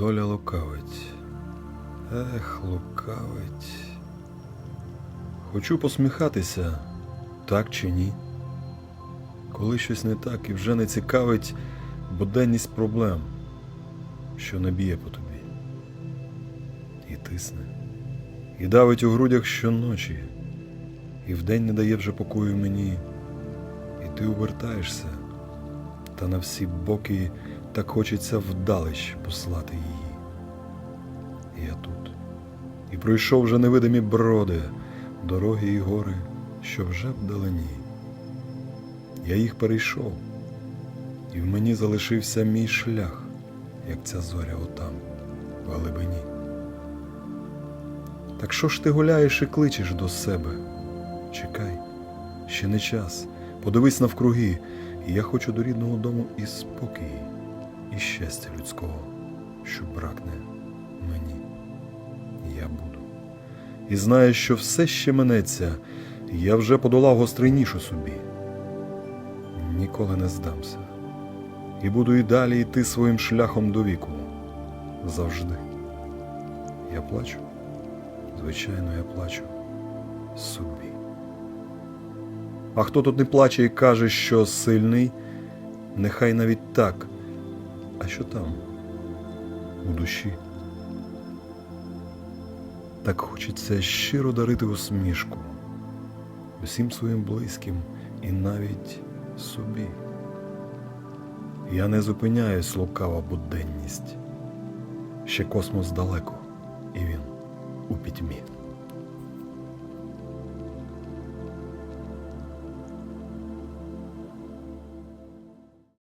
Доля лукавить. Ех, лукавить. Хочу посміхатися, так чи ні. Коли щось не так і вже не цікавить буденність проблем, що не б'є по тобі. І тисне, і давить у грудях щоночі, і вдень не дає вже покою мені, і ти увертаєшся, та на всі боки так хочеться вдалеч послати її. Я тут, і пройшов вже невидимі броди, дороги і гори, що вже вдалині. Я їх перейшов, і в мені залишився мій шлях, як ця зоря отам, в глибині. Так що ж ти гуляєш і кличеш до себе? Чекай, ще не час. Подивись навкруги, і я хочу до рідного дому і спокій, щастя людського, що бракне мені. Я буду. І знаю, що все ще минеться, я вже подолав гострий собі. Ніколи не здамся. І буду і далі йти своїм шляхом до віку. Завжди. Я плачу. Звичайно, я плачу собі. А хто тут не плаче і каже, що сильний, нехай навіть так. Що там? У душі. Так хочеться щиро дарити усмішку усім своїм близьким і навіть собі. Я не зупиняюсь лукава буденність. Ще космос далеко, і він у пітьмі.